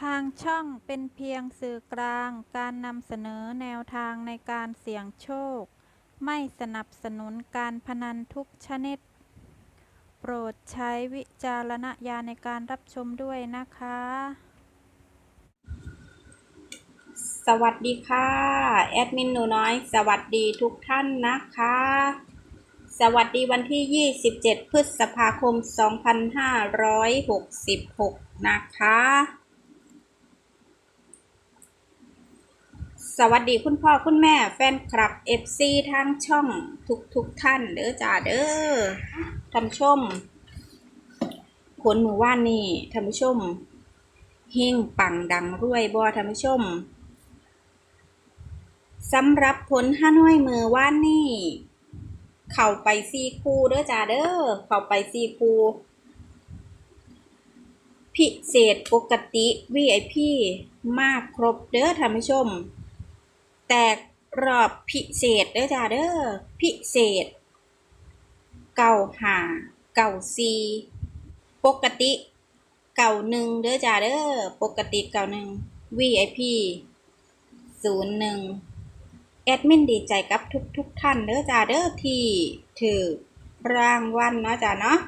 ทางช่องเป็นเพียงสื่อกลางการนำเสนอแนวทางในการเสี่ยงโชค ไม่สนับสนุนการพนันทุกชนิด โปรดใช้วิจารณญาณในการรับชมด้วยนะคะ สวัสดีค่ะ แอดมินหนูน้อย สวัสดีทุกท่านนะคะ สวัสดีวันที่ 27 พฤษภาคม 2566 นะคะ สวัสดีคุณพ่อคุณแม่แฟนคลับ FC ทางช่องทุกทุกท่านเด้อจ้าเด้อท่านชมผลมือว่านนี่ท่านผู้ชมเฮงปังดังรวยบอท่านผู้ชมสำหรับผลห้าน้อยมือว่านนี่ เข้าไปซีคูเด้อจ้าเด้อเข้าไปซีคูพิเศษปกติ VIP มากครบเด้อท่านผู้ชม แตกรอบพิเศษเด้อจ้าเด้อพิเศษ เก่าหาเก่าซีปกติเก่าหนึ่งเด้อจ้าเด้อปกติเก่าหนึ่ง VIP ศูนย์หนึ่งแอดมินดีใจกับทุกทุกท่านเด้อจ้าเด้อที่ถือรางวัลเนาะจ้าเนาะ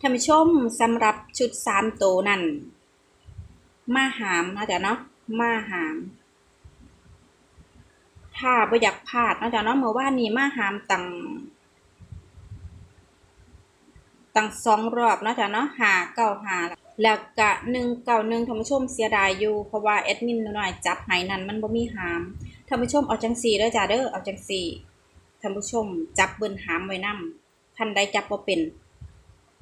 ท่านผู้ชมสำหรับชุดสามโตนั่นมาหามเนาะจ้าเนาะมาหาม ถ้าบ่อยากพลาดนะจ้าเนาะเมื่อว่านนี้มาหามตังตังสองรอบนะจ้าเนาะหาเก้าหาแล้วก็หนึ่งเก้าหนึ่งท่านผู้ชมเสียดายอยู่ เพราะว่าแอดมินหน่อยจับให้นั่นมันบ่มีหามท่านผู้ชมเอาจังสี่เด้อจ้าเด้อเอาจังสี่ท่านผู้ชมจับเบิ้นหามไว้นำท่านใดจับบ่เป็น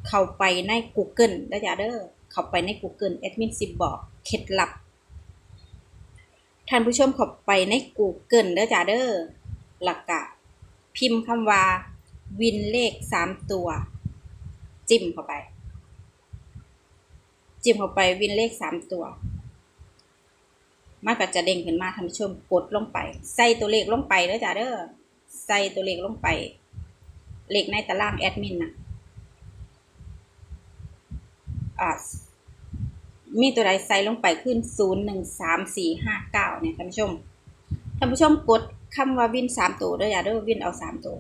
เข้าไปใน Google เด้จ้าเด้อเข้าไปใน Google แอดมินสิบอกเคล็ดลับ ท่านผู้ชมเข้าไปใน Google เด้อจ้าเด้อหลักกะ พิมพ์คำว่า วินเลขสามตัว จิ้มเข้าไป จิ้มเข้าไปวินเลขสามตัวมันก็จะเด้งขึ้นมาท่านผู้ชมกดลงไป ใส่ตัวเลขลงไปเด้อจ้าเด้อใส่ตัวเลขลงไป เลขในตารางแอดมินนะอ่ามีตัวใดใส่ลงไปขึ้นศูนย์หนึ่งสามสี่ห้า เนี่ยท่านผู้ชมท่านผู้ชมกดคำว่าวินสามตัวเด้อจ้าเด้อวินเอาสามตัว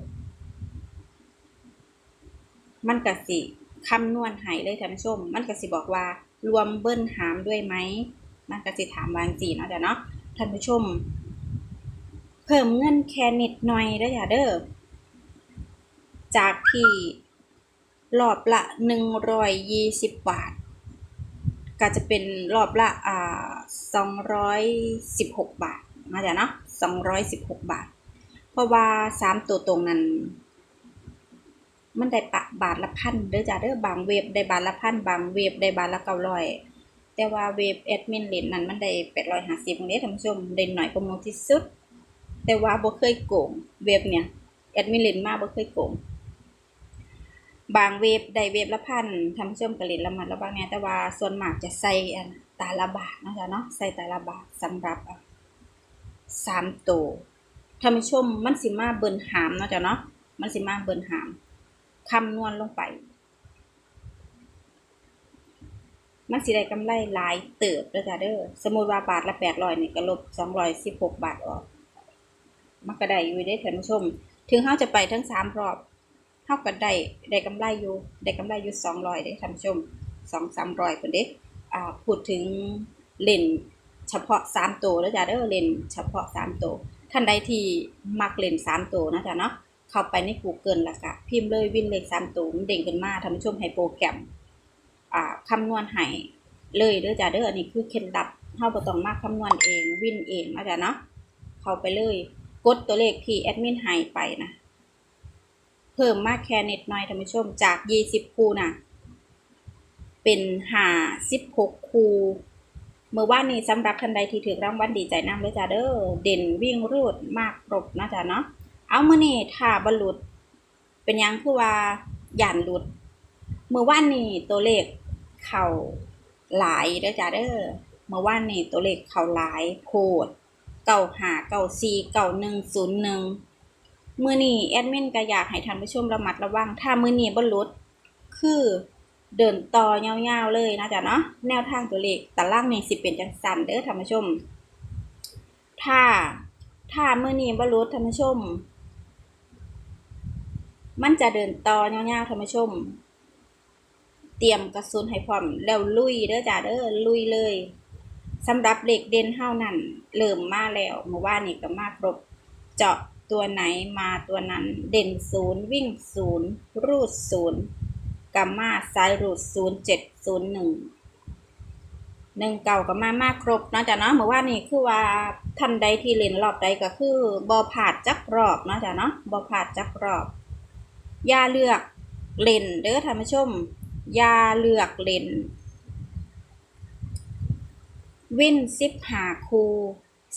มันก็สิคำนวณให้เลยท่านผู้ชม มันก็สิบอกว่ารวมเบิ้ลหามด้วยไหมมันก็สิถามวาจังจีเนาะจ้ะเนาะท่านผู้ชม เพิ่มเงินแค่นิดหน่อยเด้อจ้ะเด้อจากที่รอบละหนึ่งร้อยยี่สิบบาท ก็จะเป็นรอบละอ่า สองร้อยสิบหกบาทนะจ๊ะเนาะสองร้อยสิบหกบาท เพราะว่าสามตัวตรงนั้น มันได้ปะบาทละพันเด้อจ้ะเด้อบางเว็บได้บาทละพันบางเว็บได้บาทละเก้าร้อยแต่ว่าเว็บแอดมินเลนนั้นมันได้แปดร้อยห้าสิบเด้ท่านผู้ชมเด่นหน่อยกว่ามูที่สุด แต่ว่าบ่เคยโกงเว็บเนี่ยแอดมินเลนมาบ่เคยโกงบางเว็บได้เว็บละพันท่านผู้ชมก็เล่นละมันละบางเนี่ยแต่ว่าส่วนมากจะใส่อัน ตาละบาทนะจ๊ะเนาะใส่ตาละบาทสำหรับสามตัวท่านผู้ชมมันสิมาเบิ่นหามเนาะจ๊ะเนาะมันสิมาเบิ่นหามคำนวณลงไป มันสิได้กำไรหลายเติบเด้อจ้าเด้อสมมุติว่าบาทละแปดร้อยนี่ก็ลบสองร้อยสิบหกบาทออกมันก็ได้อยู่ได้ท่านผู้ชม ถึงเฮาจะไปทั้งสามรอบเฮาก็ได้ได้กำไรอยู่ได้กำไรอยู่สองร้อยได้ท่านผู้ชมสองสามร้อยเพิ่นเด้ อ่าพูดถึงเล่นเฉพาะสามตัวเด้อจ้าเด้อเล่นเฉพาะสามตัวท่านใดที่มักเล่นสามตัวนะจ้ะเนาะเข้าไปใน Google ล้วก็พิมพ์เลยวินเลขสามตัวมันเด้งขึ้นมาท่านผู้ชมให้โปรแกรมอ่าคำนวณให้เลยเด้อจ้าเด้ออันนี้คือเคล็ดลับเฮาบ่ต้องมาคำนวณเองวินเองนะจ้ะเนาะเข้าไปเลยกดตัวเลขที่แอดมินให้ไปนะเพิ่มมากแค่นิดหน่อยท่านผู้ชมจาก 20 คู่น่ะ เป็น56คู่เมื่อวานนี้สำหรับท่านใดที่ถือรางวัลดีใจนำเลยจ้าเด้อเด่นวิ่งรูดมากครบนะจ้ะเนาะเอามื้อนี้ถ้าบ่หลุด เป็นยังคือว่าย่านหลุด เมื่อวานนี้ตัวเลขเข่าหลายเด้อจ้าเด้อเมื่อวานนี้ตัวเลขเข่าหลายโพดเก้าหาเก้าสีเก้าหนึ่งศูนย์หนึ่งเมื่อนี้แอดมินก็อยากให้ท่านผู้ชมระมัดระวังถ้ามือนี้บ่หลุดคือ เดินต่อยาวๆเลยนะจ๊ะเนาะแนวทางตัวเลขตารางนี่สิเป็นจังสันเด้อท่านผู้ชม ถ้าถ้าเมื้อนี้บ่รู้ท่านผู้ชม มันจะเดินต่อยาวๆท่านผู้ชม เตรียมกระสุนให้พร้อมแล้วลุยเด้อจ้าเด้อลุยเลยสำหรับเหล็กเด่นเฮานั่นเริ่มมาแล้วเมื่อวานนี้ก็มาครบ เจาะตัวไหนมาตัวนั้นเด่นศูนย์วิ่งศูนย์รูดศูนย์ กัมมาสายรูดศูนย์เจ็ดศูนย์หนึ่งหนึ่งเก่ากับมามากครบเนาะจ้ะเนาะเมื่อวานนี้คือว่าท่านใดที่เล่นรอบใดก็คือบอผาดจักรอบเนาะจ้ะเนาะบอผาดจักรอบอย่าเลือกเล่นเด้อท่านผู้ชมอย่าเลือกเล่น วินสิบหาคู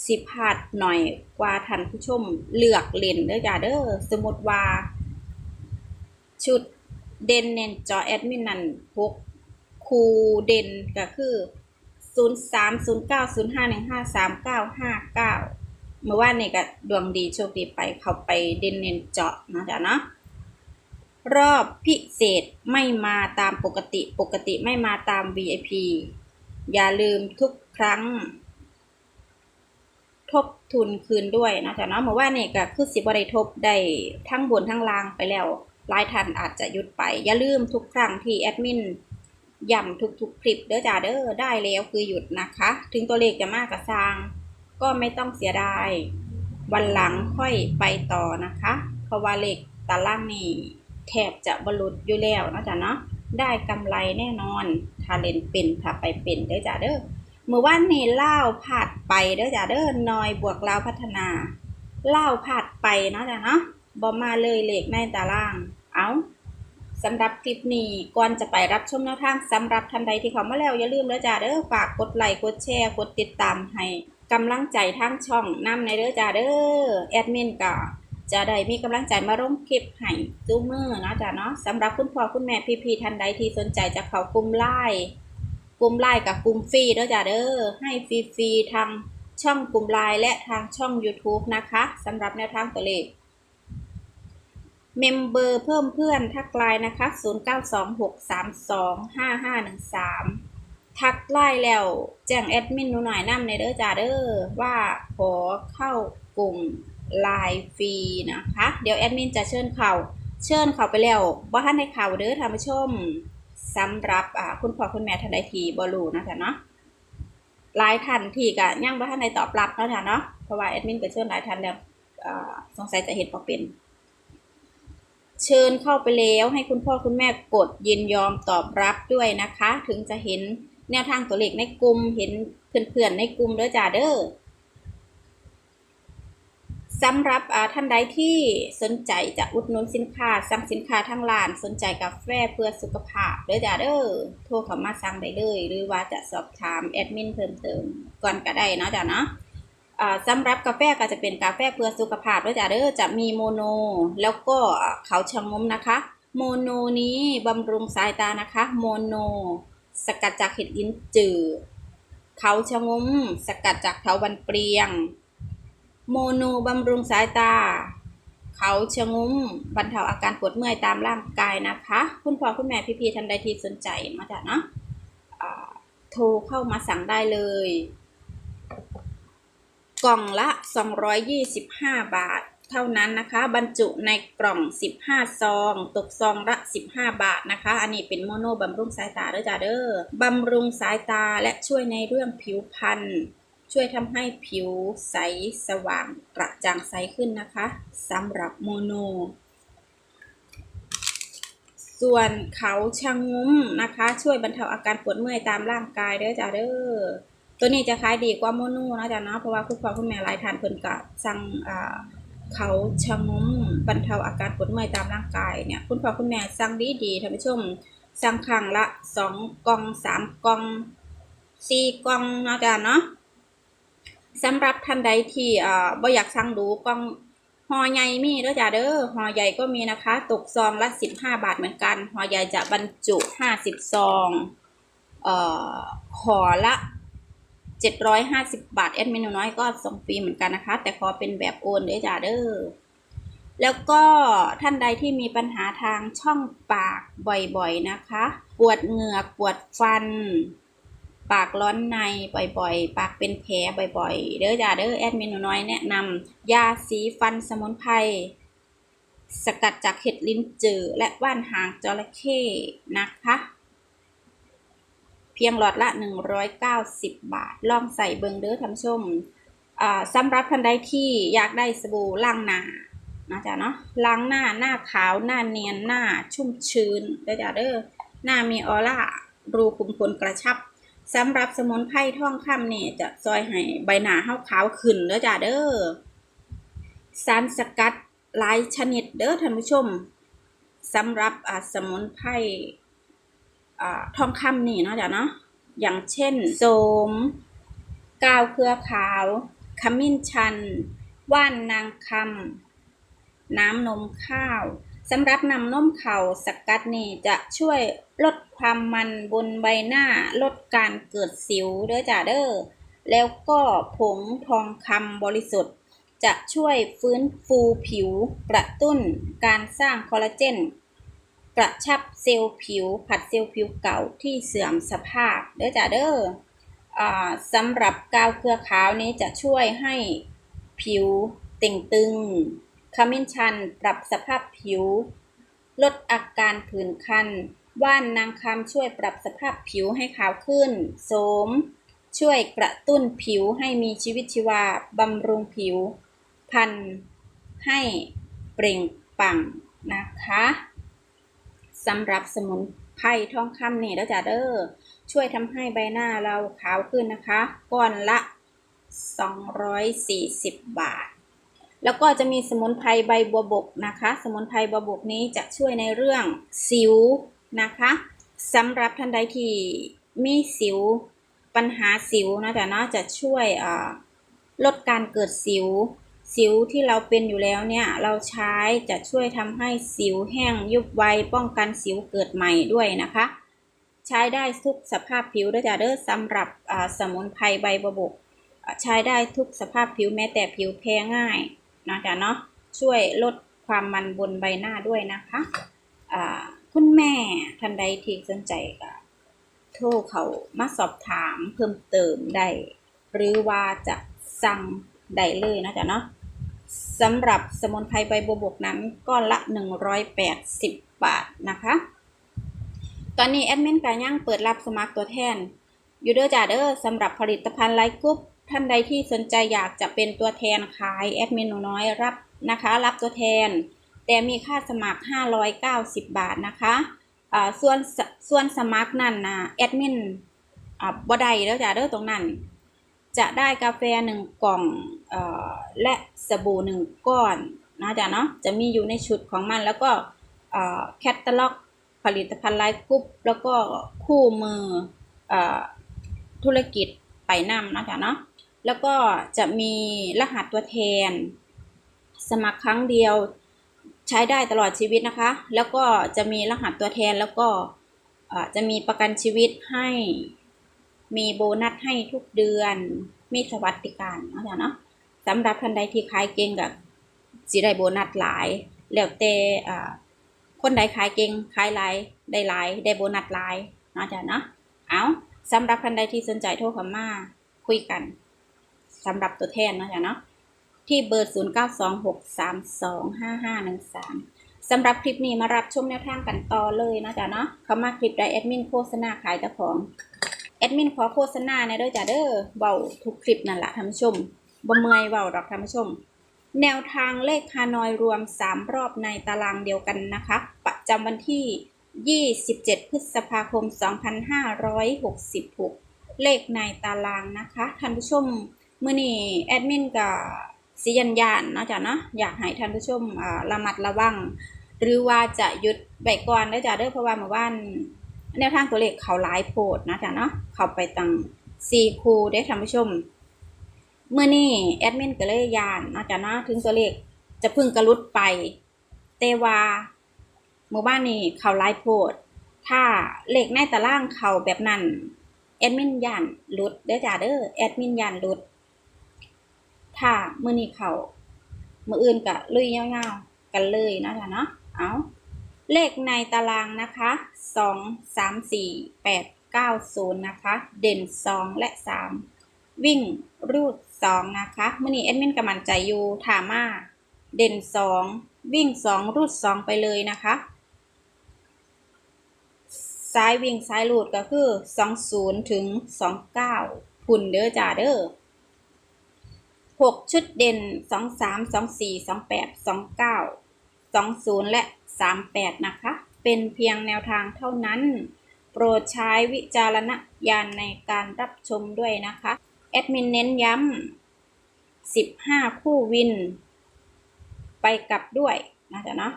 สิบหัดหน่อยกว่าท่านผู้ชมเลือกเล่นเด้อจ้าเด้อสมมติว่า ชุด เด่นเน้นจอแอดมินนั่นหกคูเด่นก็คือศูนย์สามศูนย์เก้าศูนย์ห้าหนึ่งห้าสามเก้าห้าเก้าเมื่อวานนี่ก็ดวงดีโชคดีไปเขาไปเด่นเน้นเจาะนะจ๊ะเนาะรอบพิเศษไม่มาตามปกติปกติไม่มาตาม VIP อย่าลืมทุกครั้ง ทบทุนคืนด้วยนะจ๊ะเนาะเมื่อว่านี่ก็คือสิบได้ทบได้ทั้งบนทั้งล่างไปแล้ว หลายท่านอาจจะหยุดไป อย่าลืมทุกครั้งที่แอดมินย้ำทุกๆคลิปเด้อจ้าเด้อได้แล้วคือหยุดนะคะ ถึงตัวเลขจะมากกับซาง ก็ไม่ต้องเสียดาย วันหลังค่อยไปต่อนะคะ เพราะว่าเลขตารางนี่แทบจะบรรลุอยู่แล้วนะจ๊ะเนาะได้กำไรแน่นอนถ้าเล่นเป็นถ้าไปเป็นเด้อจ้าเด้อเมื่อวานนี้เล่าผาดไปเด้อจ้าเด้อนอยบวกเล่าพัฒนาเล่าผาดไปเนาะจ้ะเนาะบอมาเลยเลขในตาราง เอาสำหรับคลิปนี้ก่อนจะไปรับชมแนวทางสำหรับท่านใดที่เขามาแล้วอย่าลืมเด้อจ้าเด้อฝากกดไลค์กดแชร์กดติดตามให้กำลังใจทั้งช่องนำในเด้อจ้าเด้อแอดมินก็จะได้มีกำลังใจมาร่วมคลิปให้จูมือเนาะจ้าเนาะสำหรับคุณพ่อคุณแม่พี่ๆท่านใดที่สนใจจะเข้ากลุ่มไลน์กลุ่มไลน์กับกลุ่มฟรีเด้อจ้าเด้อให้ฟรีๆทางช่องกลุ่มไลน์และทางช่อง YouTube นะคะสำหรับแนวทางตัวเลข เมมเบอร์เพิ่มเพื่อนทักไลน์นะคะ 0926325513 ทักไลน์แล้ว แจ้งแอดมินหนูหน่อยนำในเด้อจ้าเด้อว่าขอเข้ากลุ่มไลน์ฟรีนะคะ เดี๋ยวแอดมินจะเชิญเขาเชิญเขาไปแล้วบ่ท่านได้ข่าเด้อท่านผู้ชมสำหรับอ่าคุณพ่อคุณแม่ท่านใดที่บ่รู้นะจ๊ะเนาะหลายท่านที่ก็ยังบ่ท่านได้ตอบรับเนาะจ้ะเนาะเพราะว่าแอดมินก็เชิญหลายท่านแล้วอ่าสงสัยจะเห็นบ่เป็น เชิญเข้าไปแล้วให้คุณพ่อคุณแม่กดยินยอมตอบรับด้วยนะคะ ถึงจะเห็นแนวทางตัวเลขในกลุ่มเห็นเพื่อนๆในกลุ่มเด้อจ้าเด้อสำหรับอ่าท่านใดที่สนใจจะอุดหนุนสินค้าสั่งสินค้าทางร้านสนใจกาแฟเพื่อสุขภาพเด้อจ้าเด้อโทรเข้ามาสั่งได้เลย หรือว่าจะสอบถามแอดมินเพิ่มเติมก่อนก็ได้เนาะจ้าเนาะ สำหรับกาแฟก็จะเป็นกาแฟเพื่อสุขภาพด้วยจ้ะเด้อจะมีโมโน แล้วก็เขาชะงมนะคะ โมโนนี้บำรุงสายตานะคะ โมโน สกัดจากเห็ดลิ้นจือเขาชะงมสกัดจากเถาวันเปรียง โมโนบำรุงสายตา เขาชะงมบรรเทาอาการปวดเมื่อยตามร่างกายนะคะ คุณพ่อคุณแม่พี่ๆท่านใดที่สนใจมาจ้ะเนาะโทรเข้ามาสั่งได้เลย กล่องละ 225 บาท เท่านั้นนะคะ บรรจุในกล่อง 15 ซอง ตกซองละ 15 บาทนะคะ อันนี้เป็นโมโนบำรุงสายตาเด้อจ้าเด้อบำรุงสายตาและช่วยในเรื่องผิวพรรณช่วยทำให้ผิวใสสว่างกระจ่างใสขึ้นนะคะสำหรับโมโน ส่วนเขาชะงุ้มนะคะ ช่วยบรรเทาอาการปวดเมื่อยตามร่างกายเด้อจ้าเด้อ ตัวนี้จะขายดีกว่าโมนูนะจ๊ะเนาะเพราะว่าคุณพ่อคุณแม่หลายท่านเพิ่นก็สั่งอ่าเขาชะงมบรรเทาอาการปวดเมื่อยตามร่างกายเนี่ยคุณพ่อคุณแม่สั่งดีดีท่านผู้ชมสั่งครั้งละสองกล่องสามกล่องสี่กล่องนะจ๊ะเนาะสำหรับท่านใดที่อ่าบ่อยากสั่งดูกล่องหอใหญ่มีเด้อจ้าเด้อหอใหญ่ก็มีนะคะ ตกซองละสิบห้าบาทเหมือนกันหอใหญ่จะบรรจุห้าสิบซองเอ่อห่อละ 750 บาทแอดมินหนูน้อยก็ส่งฟรีเหมือนกันนะคะ แต่ขอเป็นแบบโอนเด้อจ้าเด้อแล้วก็ท่านใดที่มีปัญหาทางช่องปากบ่อยๆนะคะ ปวดเหงือกปวดฟัน ปากร้อนในบ่อยๆ ปากเป็นแผลบ่อยๆ เด้อจ้าเด้อแอดมินหนูน้อยแนะนำยาสีฟันสมุนไพรสกัดจากเห็ดลิ้นจือและว่านหางจระเข้นะคะ เพียงหลอดละ 190 บาท ลองใส่เบิงเด้อท่านผู้ชมอ่าสำหรับท่านใดที่อยากได้สบู่ล้างหน้านะจ๊ะเนาะล้างหน้าหน้าขาวหน้าเนียนหน้าชุ่มชื้นเด้อจ้าเด้อหน้ามีออร่ารูขุมขนกระชับสำหรับสมุนไพรท่องคำเนี่ยจะซอยให้ใบหน้าเฮาขาวขึ้นเด้อจ้าเด้อสารสกัดหลายชนิดเด้อท่านผู้ชมสำหรับอ่าสมุนไพร อ่าทองคำนี่เนาะจ้ะเนาะอย่างเช่นโสมกาวเครือขาว ขมิ้นชัน ว่านนางคำน้ำนมข้าวสำหรับนำนมเข่าสกัดนี่จะช่วยลดความมันบนใบหน้าลดการเกิดสิวเด้อจ้าเด้อแล้วก็ผงทองคำบริสุทธิ์ จะช่วยฟื้นฟูผิวกระตุ้นการสร้างคอลลาเจน กระชับเซลล์ผิว ผัดเซลล์ผิวเก่าที่เสื่อมสภาพเด้อจ้าเด้ออสำหรับกาวเครือขาวนี้จะช่วยให้ผิวเต่งตึงขมิ้นชันปรับสภาพผิว ลดอาการผื่นคัน ว่านนางคำช่วยปรับสภาพผิวให้ขาวขึ้น โสม ช่วยกระตุ้นผิวให้มีชีวิตชีวาบำรุงผิว พันให้เปล่งปลั่งนะคะ สำหรับสมุนไพรทองคำนี่แล้วจ้าเด้อช่วยทำให้ใบหน้าเราขาวขึ้นนะคะ ก้อนละ 240 บาท แล้วก็จะมีสมุนไพรใบบัวบกนะคะ สมุนไพรบัวบกนี้จะช่วยในเรื่องสิวนะคะสำหรับท่านใดที่มีสิวปัญหาสิวนะจ๊ะเนาะจะช่วยลดการเกิดสิว สิวที่เราเป็นอยู่แล้วเนี่ย เราใช้จะช่วยทำให้สิวแห้งยุบไวป้องกันสิวเกิดใหม่ด้วยนะคะ ใช้ได้ทุกสภาพผิวด้วยจ้ะเด้อสำหรับสมุนไพรใบบัวบกใช้ได้ทุกสภาพผิวแม้แต่ผิวแพ้ง่ายนะจ๊ะเนาะช่วยลดความมันบนใบหน้าด้วยนะคะอ่าคุณแม่ท่านใดที่สนใจก็โทรเขามาสอบถามเพิ่มเติมได้ หรือว่าจะสั่งได้เลยนะจ๊ะเนาะ สำหรับสมุนไพรใบบัวบกนั้นก้อนละ 180 บาทนะคะ ตอนนี้แอดมินกาย่างเปิดรับสมัครตัวแทนยูเด้อจ้าเด้อสำหรับผลิตภัณฑ์ไลฟ์กรุ๊ปท่านใดที่สนใจอยากจะเป็นตัวแทนขายแอดมินหนูน้อยรับนะคะ รับตัวแทน แต่มีค่าสมัคร 590 บาทนะคะอ่าส่วนส่วนสมัครนั่นนะแอดมินอ่าบ่ได้เด้อจ้าเด้อตรงนั้น จะได้กาแฟหนึ่งกล่อง และสบู่หนึ่งก้อนนะจ๊ะเนาะจะมีอยู่ในชุดของมันแล้วก็แคตตาล็อกผลิตภัณฑ์ไลฟ์กรุ๊ปแล้วก็คู่มืออธุรกิจไปนำนะจ๊ะเนาะแล้วก็จะมีรหัสตัวแทน สมัครครั้งเดียวใช้ได้ตลอดชีวิตนะคะ แล้วก็จะมีรหัสตัวแทนแล้วก็จะมีประกันชีวิตให้มีโบนัสให้ทุกเดือน มีสวัสดิการนะจ๊ะเนาะ สำหรับท่านใดที่ขายเก่งกับสิได้โบนัสหลาย แล้วแต่อ่าคนใดขายเก่งขายหลายได้หลายได้โบนัสหลายนะจ๊ะเนาะเอาสำหรับท่านใดที่สนใจโทรเข้ามาคุยกันสำหรับตัวแทนนะจ๊ะเนาะที่เบอร์ 0 9 2 6 3 2 5 5 1 3 สำหรับคลิปนี้มารับชมแนวทางกันต่อเลยนะจ๊ะเนาะเข้ามาคลิปใดแอดมินโฆษณาขายเจ้าของแอดมินขอโฆษณาในอยด้วยจ้ะเด้อเบาทุกคลิปนั่นแหละท่านผู้ชม บ่เมยเบาดอกท่านผู้ชม แนวทางเลขฮานอยรวม 3 รอบในตารางเดียวกันนะคะ ประจำวันที่ 27 พฤษภาคม 2566 เลขในตารางนะคะท่านผู้ชมมื่อนี้แอดมินกับสิยันยานนะจ้ะเนาะอยากให้ท่านผู้ชมระมัดระวัง หรือว่าจะหยุดไว้ก่อนเด้จ้ะเด้อเพราะว่าเมื่อวานแนวทางตัวเลขเขาหลายโพดนะจ้ะเนาะเข้าไปตั้ง4คูได้ท่านผู้ชม เมื่อนี้แอดมินก็เลยยานนาะจ้ะเนาะถึงตัวเลขจะพึ่งกระลุดไปแต่ว่าหมู่บ้านนี้เขาไลฟ์โพด ถ้าเลขในตารางเขาแบบนั้นแอดมินยานหลุดเด้อจ้าเด้อแอดมินยานหลุด ถ้ามื้อนี้เขามื้ออื่นก็ลุยยาๆกันเลยนะจ้ะเนาะเอาเลขในตารางนะคะ2 3 4 8 9 0นย์นะคะ เด่น2และ3วิ่งรูด 2นะคะมื่อนี้แอดมินกำมันใจอยู่ถามาเด่น2วิ่ง2รูด2ไปเลยนะคะซ้ายวิ่งซ้ายรูดก็คือ20ถึง29พุ่นเด้อจ้าเด้อ6ชุดเด่น2 3 2 4 2 8 2 9 20และ38นะคะ เป็นเพียงแนวทางเท่านั้น โปรดใช้วิจารณญาณในการรับชมด้วยนะคะ แอดมินเน้นย้ำ15คู่วิน ไปกลับด้วยนะจ๊ะเนาะ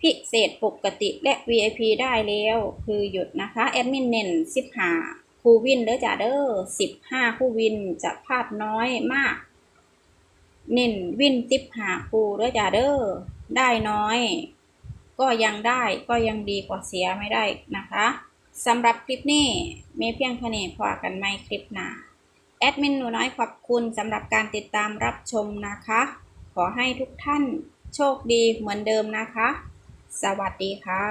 พิเศษปกติและ VIP ได้แล้ว คือหยุดนะคะ แอดมินเน้น15คู่วินเด้อจ้าเด้อ15คู่วินจะพลาดน้อยมาก เน้นวินติบหาคู่เด้อจ้าเด้อได้น้อย ก็ยังได้ก็ยังดีกว่าเสียไม่ได้นะคะสำหรับคลิปนี้มีเพียงเท่านี้พอกันไม่คลิปหน้า แอดมินหนูน้อยขอบคุณสำหรับการติดตามรับชมนะคะ ขอให้ทุกท่านโชคดีเหมือนเดิมนะคะ สวัสดีค่ะ